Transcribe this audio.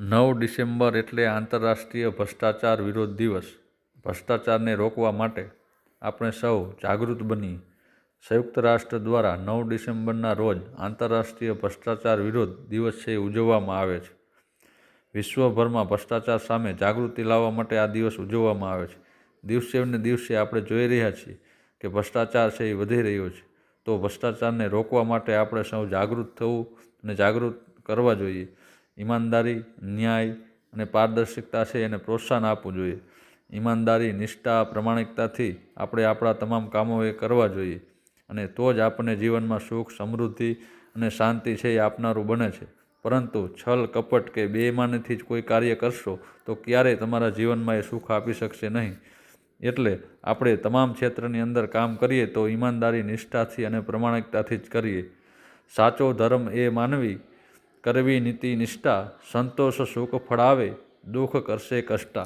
નવ ડિસેમ્બર એટલે આંતરરાષ્ટ્રીય ભ્રષ્ટાચાર વિરોધ દિવસ. ભ્રષ્ટાચારને રોકવા માટે આપણે સૌ જાગૃત બની. સંયુક્ત રાષ્ટ્ર દ્વારા નવ ડિસેમ્બરના રોજ આંતરરાષ્ટ્રીય ભ્રષ્ટાચાર વિરોધ દિવસ છે ઉજવવામાં આવે છે. વિશ્વભરમાં ભ્રષ્ટાચાર સામે જાગૃતિ લાવવા માટે આ દિવસ ઉજવવામાં આવે છે. દિવસે ને દિવસે આપણે જોઈ રહ્યા છીએ કે ભ્રષ્ટાચાર છે એ વધી રહ્યો છે. તો ભ્રષ્ટાચારને રોકવા માટે આપણે સૌ જાગૃત થવું અને જાગૃત કરવા જોઈએ. ઈમાનદારી, ન્યાય અને પારદર્શિકતા છે એને પ્રોત્સાહન આપવું જોઈએ. ઈમાનદારી, નિષ્ઠા, પ્રમાણિકતાથી આપણે આપણા તમામ કામો એ કરવા જોઈએ અને તો જ આપણને જીવનમાં સુખ, સમૃદ્ધિ અને શાંતિ છે એ આપનારું બને છે. પરંતુ છલ, કપટ કે બેઈમાનીથી જ કોઈ કાર્ય કરશો તો ક્યારેય તમારા જીવનમાં એ સુખ આપી શકશે નહીં. એટલે આપણે તમામ ક્ષેત્રની અંદર કામ કરીએ તો ઈમાનદારી, નિષ્ઠાથી અને પ્રમાણિકતાથી જ કરીએ. સાચો ધર્મ એ માનવી કરવી નીતિ નિષ્ઠા સંતોષ સુખ ફળાવે દુઃખ કરશે કષ્ટા.